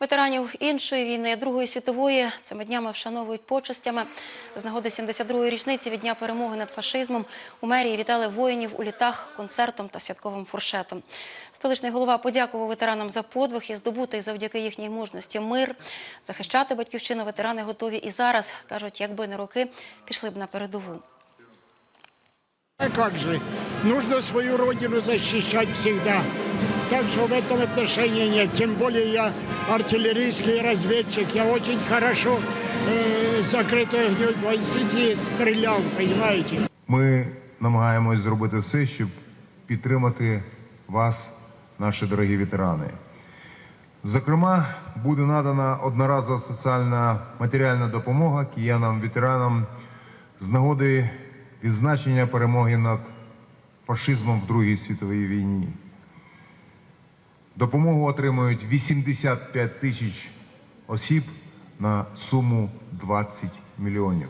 Ветеранів іншої війни, Другої світової, цими днями вшановують почестями. З нагоди 72-ї річниці від Дня перемоги над фашизмом у мерії вітали воїнів у літах концертом та святковим фуршетом. Столичний голова подякував ветеранам за подвиг і здобутий завдяки їхній мужності мир. Захищати батьківщину ветерани готові і зараз. Кажуть, якби не роки, пішли б на передову. А как же? Нужно свою родину защищать всегда. Так что в этом отношении нет. Тем более я артиллерийский разведчик. Я очень хорошо э, закрытой огнем позиции стрелял, понимаете? Ми намагаємось зробити все, щоб підтримати вас, наші дорогі ветерани. Зокрема, буде надана одноразова соціальна матеріальна допомога киянам-ветеранам з нагоди відзначення перемоги над фашизмом в Другій світовій війні. Допомогу отримують 85 тисяч осіб на суму 20 мільйонів.